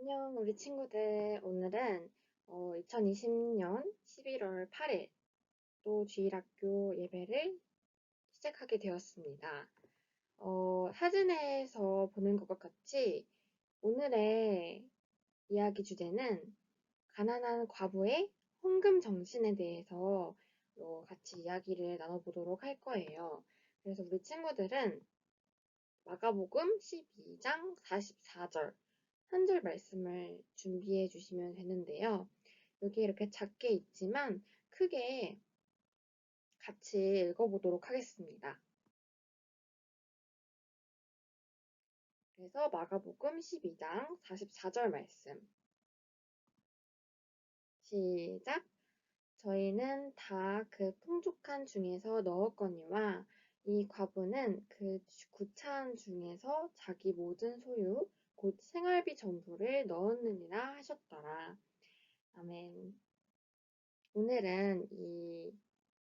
안녕, 우리 친구들. 오늘은 어, 2020년 11월 8일 또 주일학교 예배를 시작하게 되었습니다. 어, 사진에서 보는 것과 같이 오늘의 이야기 주제는 가난한 과부의 헌금 정신에 대해서 어, 같이 이야기를 나눠보도록 할 거예요. 그래서 우리 친구들은 마가복음 12장 44절 한 줄 말씀을 준비해 주시면 되는데요. 여기 이렇게 작게 있지만 크게 같이 읽어보도록 하겠습니다. 그래서 마가복음 12장 44절 말씀. 시작. 저희는 다 그 풍족한 중에서 넣었거니와 이 과부는 그 구차한 중에서 자기 모든 소유 곧 생활비 전부를 넣었느니라 하셨더라. 아멘. 오늘은 이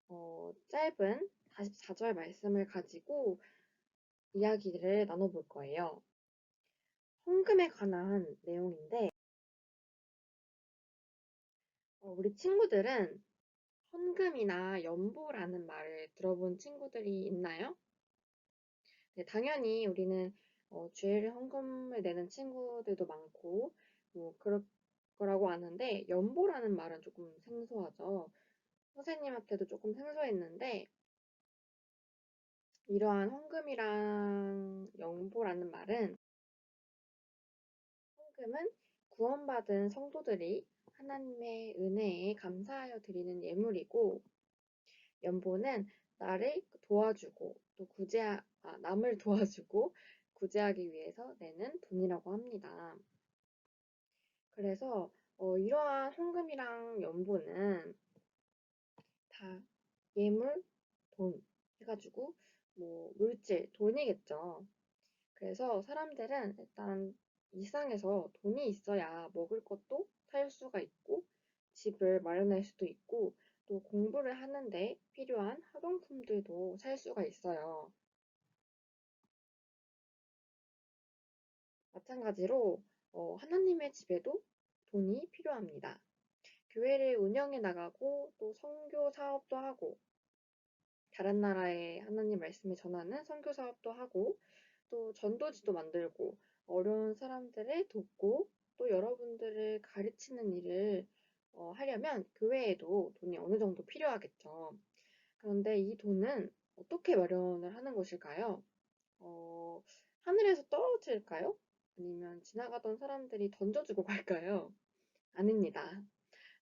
어, 짧은 44절 말씀을 가지고 이야기를 나눠볼 거예요. 헌금에 관한 내용인데 어, 우리 친구들은 헌금이나 연보라는 말을 들어본 친구들이 있나요? 네, 당연히 우리는 어, 주일 헌금을 내는 친구들도 많고 뭐 그럴 거라고 아는데 연보라는 말은 조금 생소하죠. 선생님한테도 조금 생소했는데 이러한 헌금이랑 연보라는 말은 헌금은 구원받은 성도들이 하나님의 은혜에 감사하여 드리는 예물이고 연보는 나를 도와주고 또 구제하, 아, 남을 도와주고 구제하기 위해서 내는 돈이라고 합니다. 그래서 어, 이러한 헌금이랑 연보는 다 예물, 돈 해가지고 뭐 물질, 돈이겠죠. 그래서 사람들은 일단 일상에서 돈이 있어야 먹을 것도 살 수가 있고 집을 마련할 수도 있고 또 공부를 하는데 필요한 학용품들도 살 수가 있어요. 마찬가지로 어, 하나님의 집에도 돈이 필요합니다. 교회를 운영해 나가고 또 선교 사업도 하고 다른 나라에 하나님 말씀을 전하는 선교 사업도 하고 또 전도지도 만들고 어려운 사람들을 돕고 또 여러분들을 가르치는 일을 어, 하려면 교회에도 돈이 어느 정도 필요하겠죠. 그런데 이 돈은 어떻게 마련을 하는 것일까요? 어, 하늘에서 떨어질까요? 아니면 지나가던 사람들이 던져주고 갈까요? 아닙니다.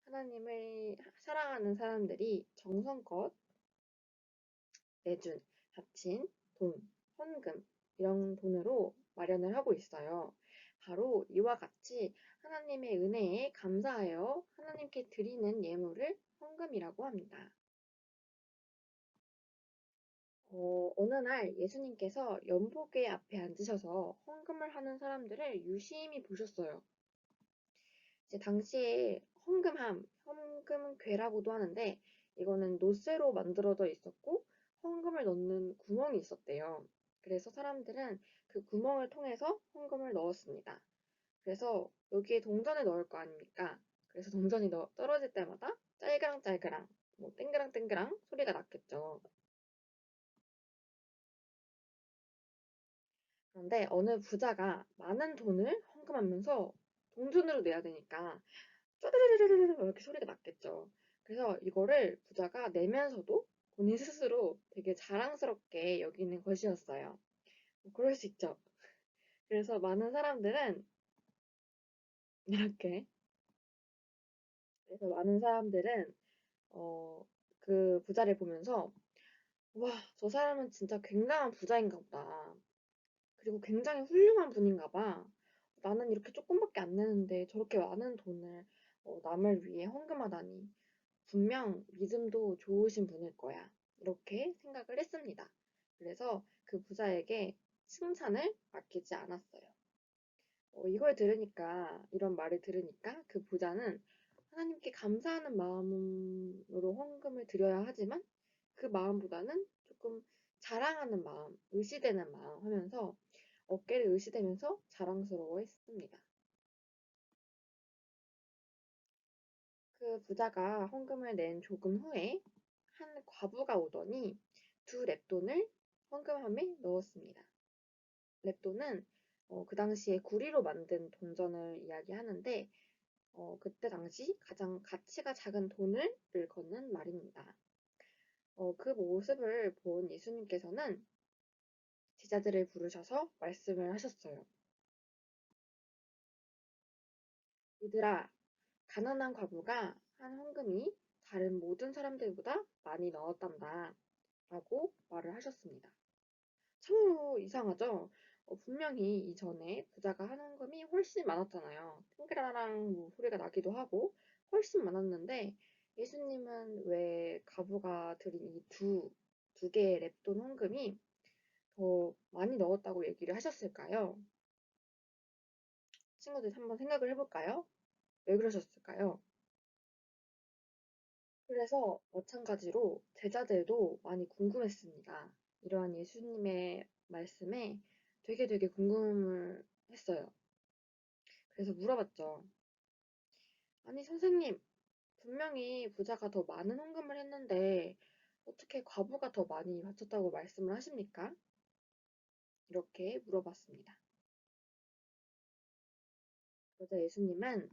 하나님을 사랑하는 사람들이 정성껏 내준 바친 돈, 헌금 이런 돈으로 마련을 하고 있어요. 바로 이와 같이 하나님의 은혜에 감사하여 하나님께 드리는 예물을 헌금이라고 합니다. 어, 어느 날 예수님께서 연복궤 앞에 앉으셔서 헌금을 하는 사람들을 유심히 보셨어요. 이제 당시에 헌금함, 헌금괴라고도 하는데 이거는 노쇠로 만들어져 있었고 헌금을 넣는 구멍이 있었대요. 그래서 사람들은 그 구멍을 통해서 헌금을 넣었습니다. 그래서 여기에 동전을 넣을 거 아닙니까? 그래서 동전이 넣, 떨어질 때마다 짤그랑짤그랑, 뭐 땡그랑땡그랑 소리가 났겠죠. 그런데 어느 부자가 많은 돈을 헌금하면서 동전으로 내야 되니까 쪼르르르르르 이렇게 소리가 났겠죠. 그래서 이거를 부자가 내면서도 본인 스스로 되게 자랑스럽게 여기는 것이었어요. 뭐 그럴 수 있죠. 그래서 많은 사람들은 이렇게 그래서 많은 사람들은 어, 그 부자를 보면서 와, 저 사람은 진짜 굉장한 부자인가 보다. 그리고 굉장히 훌륭한 분인가 봐. 나는 이렇게 조금밖에 안 내는데 저렇게 많은 돈을 어, 남을 위해 헌금하다니. 분명 믿음도 좋으신 분일 거야. 이렇게 생각을 했습니다. 그래서 그 부자에게 칭찬을 아끼지 않았어요. 어, 이걸 들으니까, 이런 말을 들으니까 그 부자는 하나님께 감사하는 마음으로 헌금을 드려야 하지만 그 마음보다는 조금 자랑하는 마음, 의시되는 마음 하면서 어깨를 으시대면서 자랑스러워했습니다. 그 부자가 헌금을 낸 조금 후에 한 과부가 오더니 두 랩돈을 헌금함에 넣었습니다. 랩돈은 어, 그 당시에 구리로 만든 동전을 이야기하는데 어, 그때 당시 가장 가치가 작은 돈을 긁었는 말입니다. 어, 그 모습을 본 예수님께서는 제자들을 부르셔서 말씀을 하셨어요. 얘들아, 가난한 과부가 한 헌금이 다른 모든 사람들보다 많이 넣었단다. 라고 말을 하셨습니다. 참으로 이상하죠? 어, 분명히 이전에 부자가 한 헌금이 훨씬 많았잖아요. 띵그라랑 뭐 소리가 나기도 하고 훨씬 많았는데 예수님은 왜 가부가 드린 이 두, 두 개의 랩돈 헌금이 더 많이 넣었다고 얘기를 하셨을까요? 친구들 한번 생각을 해볼까요? 왜 그러셨을까요? 그래서 마찬가지로 제자들도 많이 궁금했습니다. 이러한 예수님의 말씀에 되게 되게 궁금을 했어요. 그래서 물어봤죠. 아니, 선생님, 분명히 부자가 더 많은 헌금을 했는데 어떻게 과부가 더 많이 바쳤다고 말씀을 하십니까? 이렇게 물어봤습니다. 그러자 예수님은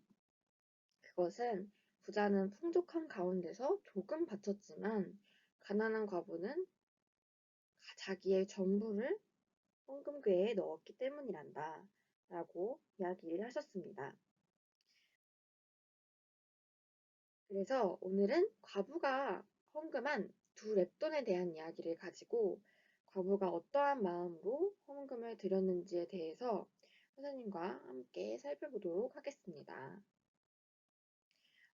그것은 부자는 풍족한 가운데서 조금 바쳤지만 가난한 과부는 자기의 전부를 헌금괴에 넣었기 때문이란다. 라고 이야기를 하셨습니다. 그래서 오늘은 과부가 헌금한 두 랩돈에 대한 이야기를 가지고 과부가 어떠한 마음으로 헌금을 드렸는지에 대해서 선생님과 함께 살펴보도록 하겠습니다.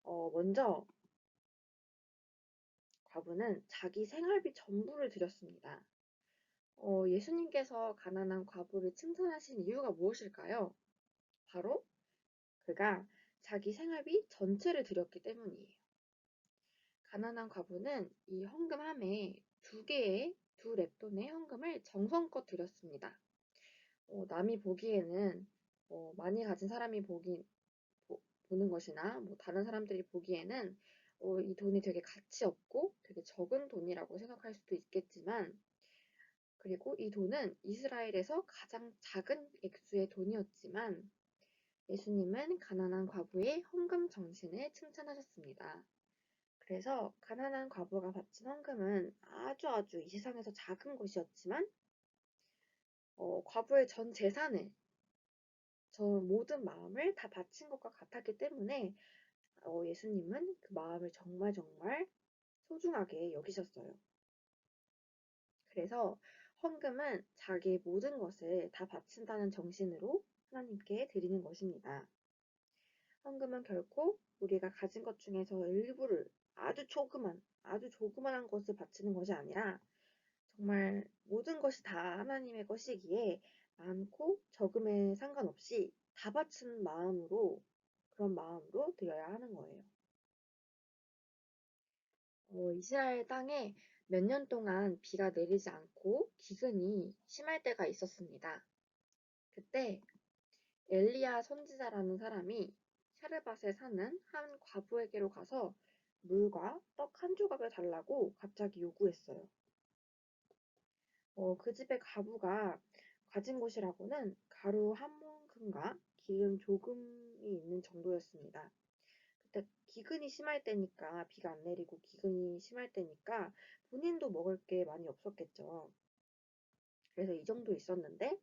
어, 먼저 과부는 자기 생활비 전부를 드렸습니다. 어, 예수님께서 가난한 과부를 칭찬하신 이유가 무엇일까요? 바로 그가 자기 생활비 전체를 드렸기 때문이에요. 가난한 과부는 이 헌금함에 두 개의 두 랩돈의 헌금을 정성껏 드렸습니다. 어, 남이 보기에는 어, 많이 가진 사람이 보기 보, 는 것이나 뭐 다른 사람들이 보기에는 어, 이 돈이 되게 가치 없고 되게 적은 돈이라고 생각할 수도 있겠지만 그리고 이 돈은 이스라엘에서 가장 작은 액수의 돈이었지만 예수님은 가난한 과부의 헌금 정신을 칭찬하셨습니다. 그래서 가난한 과부가 바친 헌금은 아주 아주 이 세상에서 작은 것이었지만 어, 과부의 전 재산을 저 모든 마음을 다 바친 것과 같았기 때문에 어, 예수님은 그 마음을 정말 정말 소중하게 여기셨어요. 그래서 헌금은 자기의 모든 것을 다 바친다는 정신으로 하나님께 드리는 것입니다. 헌금은 결코 우리가 가진 것 중에서 일부를 아주 조그만, 아주 조그만한 것을 바치는 것이 아니라 정말 모든 것이 다 하나님의 것이기에 많고 적음에 상관없이 다 바친 마음으로 그런 마음으로 드려야 하는 거예요. 어, 이스라엘 땅에 몇 년 동안 비가 내리지 않고 기근이 심할 때가 있었습니다. 그때 엘리야 선지자라는 사람이 샤르밧에 사는 한 과부에게로 가서 물과 떡 한 조각을 달라고 갑자기 요구했어요. 어, 그 집의 과부가 가진 곳이라고는 가루 한 모금과 기름 조금이 있는 정도였습니다. 그때 기근이 심할 때니까 비가 안 내리고 기근이 심할 때니까 본인도 먹을 게 많이 없었겠죠. 그래서 이 정도 있었는데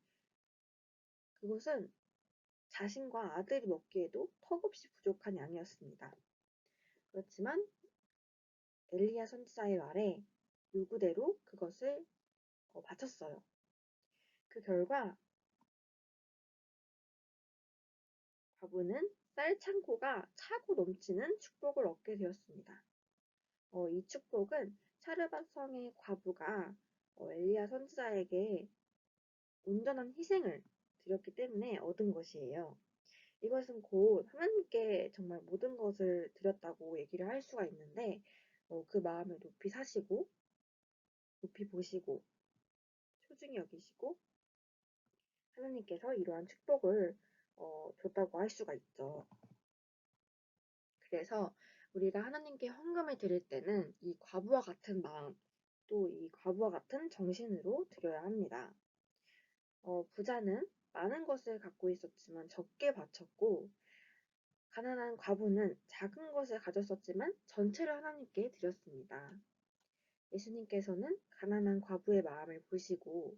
그것은 자신과 아들이 먹기에도 턱없이 부족한 양이었습니다. 그렇지만 엘리야 선지자의 말에 요구대로 그것을 어, 바쳤어요. 그 결과 과부는 쌀 창고가 차고 넘치는 축복을 얻게 되었습니다. 어, 이 축복은 차르밧 성의 과부가 어, 엘리야 선지자에게 온전한 희생을 드렸기 때문에 얻은 것이에요. 이것은 곧 하나님께 정말 모든 것을 드렸다고 얘기를 할 수가 있는데 어, 그 마음을 높이 사시고 높이 보시고 소중히 여기시고 하나님께서 이러한 축복을 어, 줬다고 할 수가 있죠. 그래서 우리가 하나님께 헌금을 드릴 때는 이 과부와 같은 마음, 또 이 과부와 같은 정신으로 드려야 합니다. 어, 부자는 많은 것을 갖고 있었지만 적게 바쳤고, 가난한 과부는 작은 것을 가졌었지만 전체를 하나님께 드렸습니다. 예수님께서는 가난한 과부의 마음을 보시고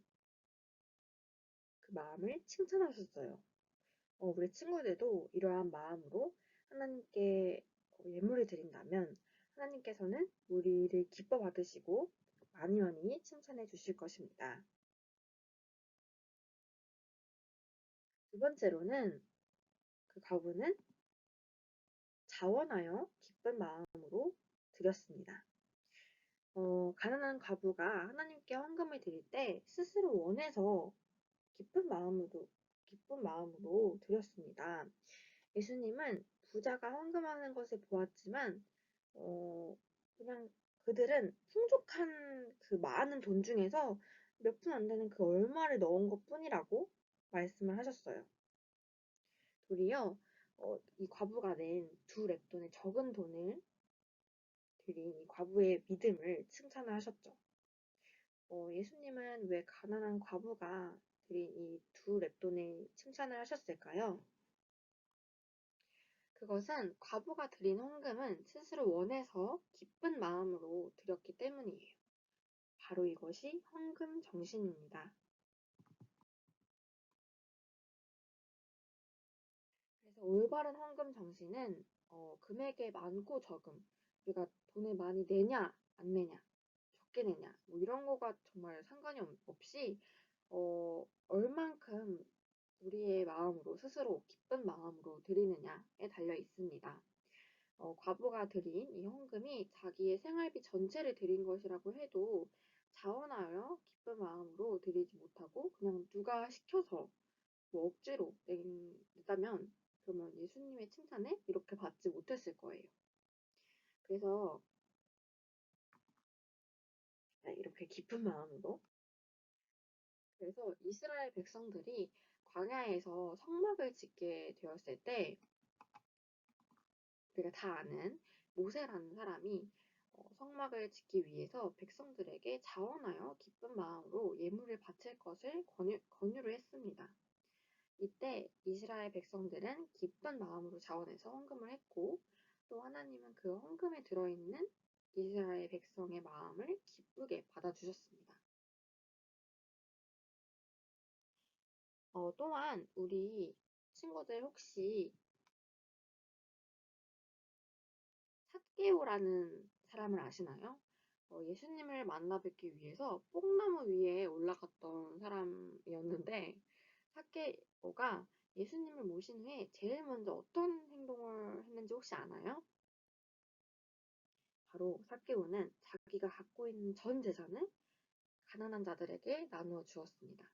그 마음을 칭찬하셨어요. 어, 우리 친구들도 이러한 마음으로 하나님께 예물을 드린다면 하나님께서는 우리를 기뻐 받으시고 많이 칭찬해 주실 것입니다. 두 번째로는 그 과부는 자원하여 기쁜 마음으로 드렸습니다. 어, 가난한 과부가 하나님께 헌금을 드릴 때 스스로 원해서 기쁜 마음으로 기쁜 마음으로 드렸습니다. 예수님은 부자가 헌금하는 것을 보았지만 어, 그냥 그들은 풍족한 그 많은 돈 중에서 몇 푼 안 되는 그 얼마를 넣은 것 뿐이라고 말씀을 하셨어요. 도리어 어, 이 과부가 낸두 랩돈의 적은 돈을 드린 이 과부의 믿음을 칭찬을 하셨죠. 어, 예수님은 왜 가난한 과부가 드린 이 두 랩돈에 칭찬을 하셨을까요? 그것은 과부가 드린 헌금은 스스로 원해서 기쁜 마음으로 드렸기 때문이에요. 바로 이것이 헌금 정신입니다. 올바른 헌금 정신은 어, 금액의 많고 적음, 우리가 돈을 많이 내냐 안 내냐, 적게 내냐 뭐 이런 거가 정말 상관이 없이 어, 얼만큼 우리의 마음으로 스스로 기쁜 마음으로 드리느냐에 달려 있습니다. 어, 과부가 드린 이 헌금이 자기의 생활비 전체를 드린 것이라고 해도 자원하여 기쁜 마음으로 드리지 못하고 그냥 누가 시켜서 뭐 억지로 냈다면 그러면 예수님의 칭찬을 이렇게 받지 못했을 거예요. 그래서 네, 이렇게 깊은 마음으로 그래서 이스라엘 백성들이 광야에서 성막을 짓게 되었을 때 우리가 다 아는 모세라는 사람이 어, 성막을 짓기 위해서 백성들에게 자원하여 기쁜 마음으로 예물을 바칠 것을 권유, 권유를 했습니다. 이스라엘 백성들은 기쁜 마음으로 자원해서 헌금을 했고 또 하나님은 그 헌금에 들어있는 이스라엘 백성의 마음을 기쁘게 받아주셨습니다. 어, 또한 우리 친구들 혹시 삿개오라는 사람을 아시나요? 어, 예수님을 만나 뵙기 위해서 뽕나무 위에 올라갔던 사람이었는데 삿개오가 예수님을 모신 후에 제일 먼저 어떤 행동을 했는지 혹시 아나요? 바로 삭개오는 자기가 갖고 있는 전 재산을 가난한 자들에게 나누어 주었습니다.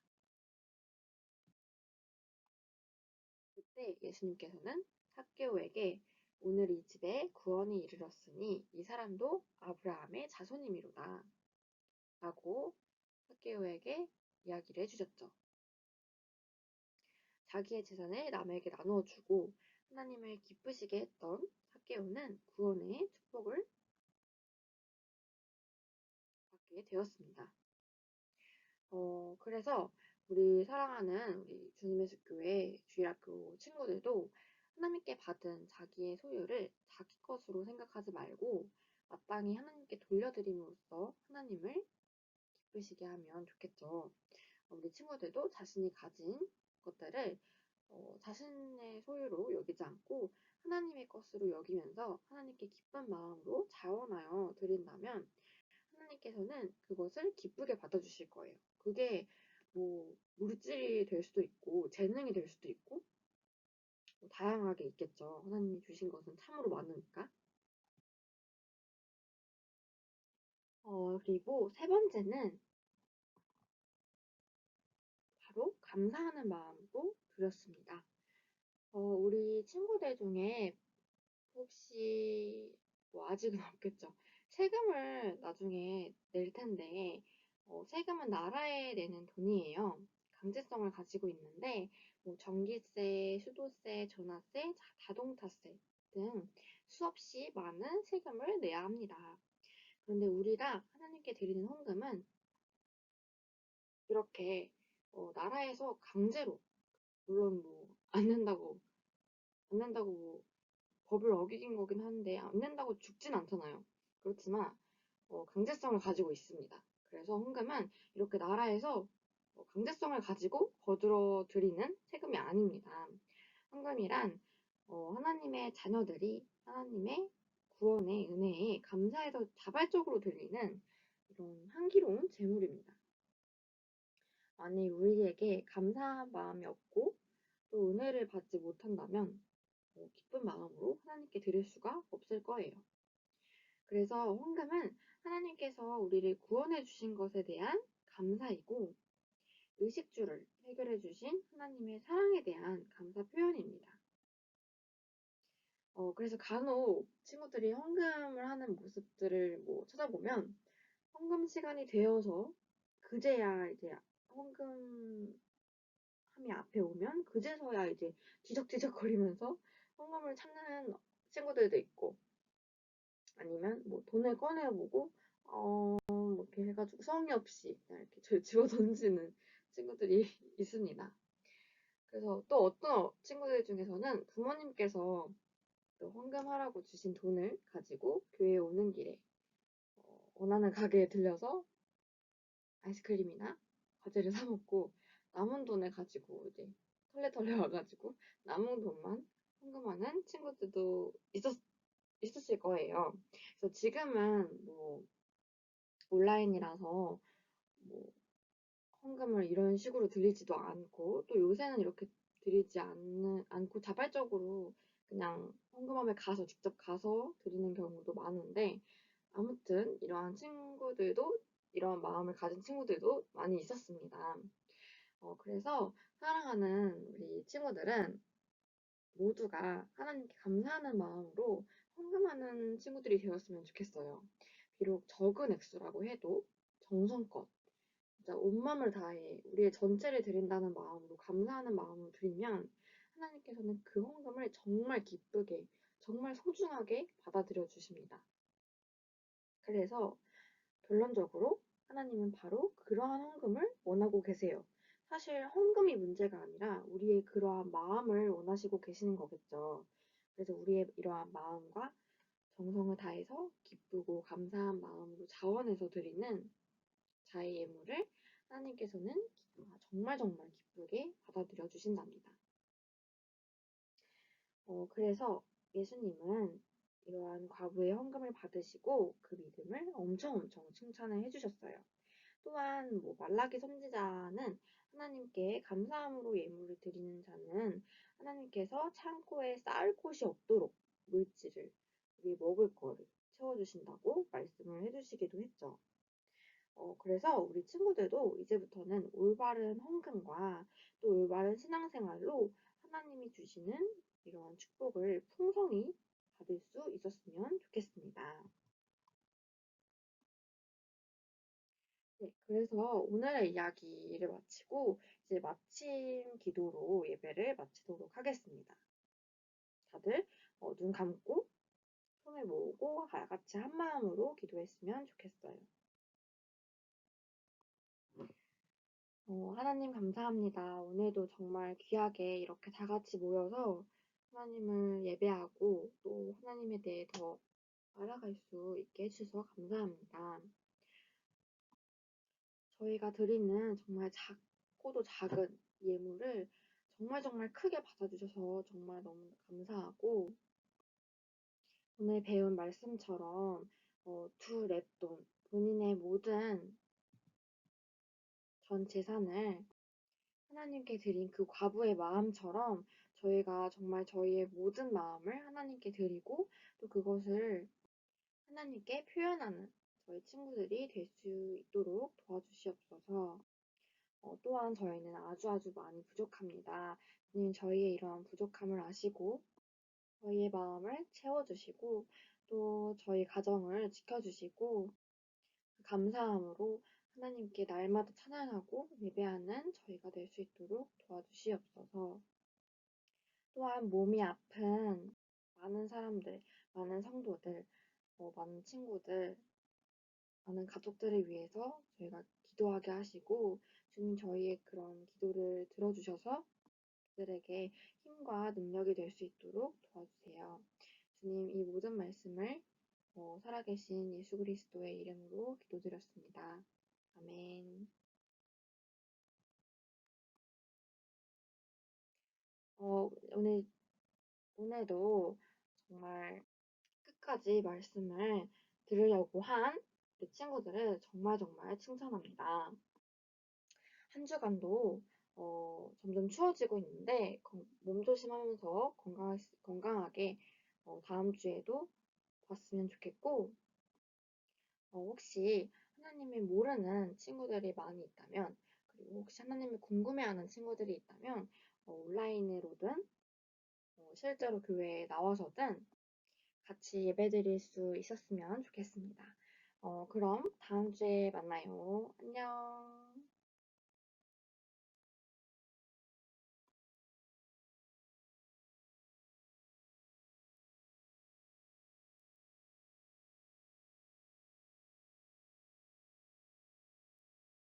그때 예수님께서는 삭개오에게 오늘 이 집에 구원이 이르렀으니 이 사람도 아브라함의 자손임이로다. 라고 삭개오에게 이야기를 해주셨죠. 자기의 재산을 남에게 나누어 주고 하나님을 기쁘시게 했던 삭개오는 구원의 축복을 받게 되었습니다. 어, 그래서 우리 사랑하는 우리 주님의 숲교회 주일학교 친구들도 하나님께 받은 자기의 소유를 자기 것으로 생각하지 말고 마땅히 하나님께 돌려드림으로써 하나님을 기쁘시게 하면 좋겠죠. 우리 친구들도 자신이 가진 것들을 어, 자신의 소유로 여기지 않고 하나님의 것으로 여기면서 하나님께 기쁜 마음으로 자원하여 드린다면 하나님께서는 그것을 기쁘게 받아주실 거예요. 그게 뭐 물질이 될 수도 있고 재능이 될 수도 있고 뭐 다양하게 있겠죠. 하나님이 주신 것은 참으로 많으니까. 어, 그리고 세 번째는 바로 감사하는 마음으로 드렸습니다. 어, 우리 친구들 중에 혹시 뭐 아직은 없겠죠. 세금을 나중에 낼 텐데 어, 세금은 나라에 내는 돈이에요. 강제성을 가지고 있는데 뭐 전기세, 수도세, 전화세, 자동차세 등 수없이 많은 세금을 내야 합니다. 그런데 우리가 하나님께 드리는 헌금은 이렇게 어, 나라에서 강제로 물론 뭐 안 낸다고 안 낸다고 뭐 법을 어긴 거긴 한데 안 낸다고 죽진 않잖아요. 그렇지만 어, 강제성을 가지고 있습니다. 그래서 헌금은 이렇게 나라에서 어, 강제성을 가지고 거들어 드리는 세금이 아닙니다. 헌금이란 어, 하나님의 자녀들이 하나님의 구원의 은혜에 감사해서 자발적으로 드리는 이런 향기로운 제물입니다. 만일 우리에게 감사한 마음이 없고 또 은혜를 받지 못한다면 어, 기쁜 마음으로 하나님께 드릴 수가 없을 거예요. 그래서 헌금은 하나님께서 우리를 구원해 주신 것에 대한 감사이고 의식주를 해결해 주신 하나님의 사랑에 대한 감사 표현입니다. 어, 그래서 간혹 친구들이 헌금을 하는 모습들을 뭐 찾아보면 헌금 시간이 되어서 그제야 이제 헌금함이 앞에 오면 그제서야 이제 뒤적뒤적거리면서 헌금을 찾는 친구들도 있고 아니면 뭐 돈을 꺼내보고 어, 뭐 이렇게 해가지고 성의 없이 이렇게 집어 던지는 친구들이 있습니다. 그래서 또 어떤 친구들 중에서는 부모님께서 또 헌금하라고 주신 돈을 가지고 교회에 오는 길에 어, 원하는 가게에 들려서 아이스크림이나 과자를 사 먹고 남은 돈을 가지고 이제 털레털레 와가지고 남은 돈만 헌금하는 친구들도 있었, 있었을 거예요. 그래서 지금은 뭐 온라인이라서 뭐 헌금을 이런 식으로 드리지도 않고 또 요새는 이렇게 드리지 않는, 않고 자발적으로 그냥 헌금함에 가서 직접 가서 드리는 경우도 많은데 아무튼 이러한 친구들도 이런 마음을 가진 친구들도 많이 있었습니다. 어, 그래서 사랑하는 우리 친구들은 모두가 하나님께 감사하는 마음으로 헌금하는 친구들이 되었으면 좋겠어요. 비록 적은 액수라고 해도 정성껏 진짜 온 마음을 다해 우리의 전체를 드린다는 마음으로 감사하는 마음으로 드리면 하나님께서는 그 헌금을 정말 기쁘게 정말 소중하게 받아들여 주십니다. 그래서 결론적으로 하나님은 바로 그러한 헌금을 원하고 계세요. 사실 헌금이 문제가 아니라 우리의 그러한 마음을 원하시고 계시는 거겠죠. 그래서 우리의 이러한 마음과 정성을 다해서 기쁘고 감사한 마음으로 자원해서 드리는 자의 예물을 하나님께서는 정말 정말 기쁘게 받아들여 주신답니다. 어, 그래서 예수님은 이러한 과부의 헌금을 받으시고 그 믿음을 엄청 엄청 칭찬을 해주셨어요. 또한 뭐 말라기 선지자는 하나님께 감사함으로 예물을 드리는 자는 하나님께서 창고에 쌓을 곳이 없도록 물질을 우리 먹을 거를 채워주신다고 말씀을 해주시기도 했죠. 어, 그래서 우리 친구들도 이제부터는 올바른 헌금과 또 올바른 신앙생활로 하나님이 주시는 이러한 축복을 풍성히 받을 수 있었으면 좋겠습니다. 네, 그래서 오늘의 이야기를 마치고 이제 마침 기도로 예배를 마치도록 하겠습니다. 다들 어, 눈 감고 손을 모으고 같이 한 마음으로 기도했으면 좋겠어요. 어, 하나님 감사합니다. 오늘도 정말 귀하게 이렇게 다 같이 모여서 하나님을 예배하고 또 하나님에 대해 더 알아갈 수 있게 해주셔서 감사합니다. 저희가 드리는 정말 작고도 작은 예물을 정말 정말 크게 받아주셔서 정말 너무 감사하고 오늘 배운 말씀처럼 어, 두 랩돈 본인의 모든 전 재산을 하나님께 드린 그 과부의 마음처럼 저희가 정말 저희의 모든 마음을 하나님께 드리고 또 그것을 하나님께 표현하는 저희 친구들이 될 수 있도록 도와주시옵소서. 어, 또한 저희는 아주 아주 많이 부족합니다. 주님 저희의 이러한 부족함을 아시고 저희의 마음을 채워주시고 또 저희 가정을 지켜주시고 그 감사함으로 하나님께 날마다 찬양하고 예배하는 저희가 될 수 있도록 도와주시옵소서. 또한 몸이 아픈 많은 사람들, 많은 성도들, 어, 많은 친구들, 많은 가족들을 위해서 저희가 기도하게 하시고 주님 저희의 그런 기도를 들어주셔서 그들에게 힘과 능력이 될 수 있도록 도와주세요. 주님 이 모든 말씀을 어, 살아계신 예수 그리스도의 이름으로 기도드렸습니다. 아멘. 어, 오늘, 오늘도 정말 끝까지 말씀을 들으려고 한 우리 친구들을 정말 정말 칭찬합니다. 한 주간도 어, 점점 추워지고 있는데 건- 몸 조심하면서 건강, 건강하게 어, 다음 주에도 봤으면 좋겠고 어, 혹시 하나님을 모르는 친구들이 많이 있다면 그리고 혹시 하나님을 궁금해하는 친구들이 있다면 어, 온라인으로든 어, 실제로 교회에 나와서든 같이 예배드릴 수 있었으면 좋겠습니다. 어, 그럼 다음 주에 만나요. 안녕.